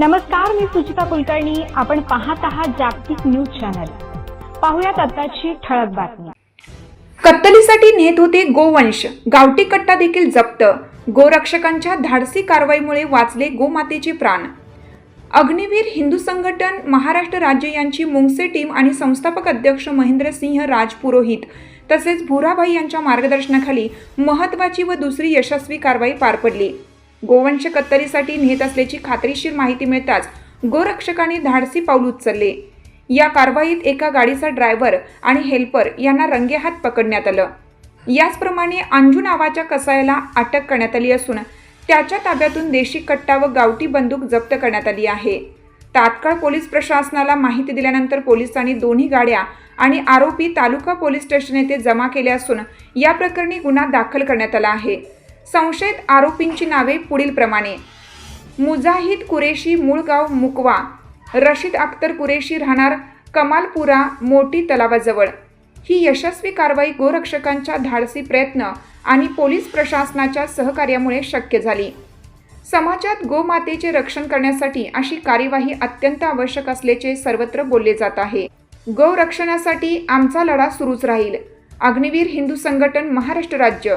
नमस्कार मी सुचिता कुलकर्णी. आपण पाहत आहात जागतिक न्यूज चॅनल. पाहुयात आताची ठळक बातमी. कत्तलीसाठी नेत होते गोवंश. गावठी कट्टा देखील जप्त. गोरक्षकांच्या धाडसी कारवाईमुळे वाचले गोमातेचे प्राण. अग्निवीर हिंदू संघटन महाराष्ट्र राज्य यांची मुंगसे टीम आणि संस्थापक अध्यक्ष महेंद्रसिंह राजपुरोहित तसेच भुराभाई यांच्या मार्गदर्शनाखाली महत्त्वाची व दुसरी यशस्वी कारवाई पार पडली. गोवंश कत्तरीसाठी नेत असल्याची खात्रीशीर माहिती मिळताच गोरक्षकांनी धाडसी पाऊल उचलले. या कारवाईत एका गाडीचा ड्रायव्हर आणि हेल्पर यांना रंगेहात पकडण्यात आलं. याचप्रमाणे अंजू नावाच्या कसायाला अटक करण्यात आली असून त्याच्या ताब्यातून देशी कट्टा व गावठी बंदूक जप्त करण्यात आली आहे. तात्काळ पोलीस प्रशासनाला माहिती दिल्यानंतर पोलिसांनी दोन्ही गाड्या आणि आरोपी तालुका पोलीस स्टेशन येथे जमा केले असून या प्रकरणी गुन्हा दाखल करण्यात आला आहे. संशयित आरोपींची नावे पुढीलप्रमाणे मुजाहिद कुरेशी मूळगाव मुकवा. रशीद अख्तर कुरेशी राहणार कमालपुरा मोठी तलावाजवळ. ही यशस्वी कारवाई गोरक्षकांच्या धाडसी प्रयत्न आणि पोलीस प्रशासनाच्या सहकार्यामुळे शक्य झाली. समाजात गोमातेचे रक्षण करण्यासाठी अशी कार्यवाही अत्यंत आवश्यक असल्याचे सर्वत्र बोलले जात आहे. गौरक्षणासाठी आमचा लढा सुरूच राहील. अग्निवीर हिंदू संघटन महाराष्ट्र राज्य.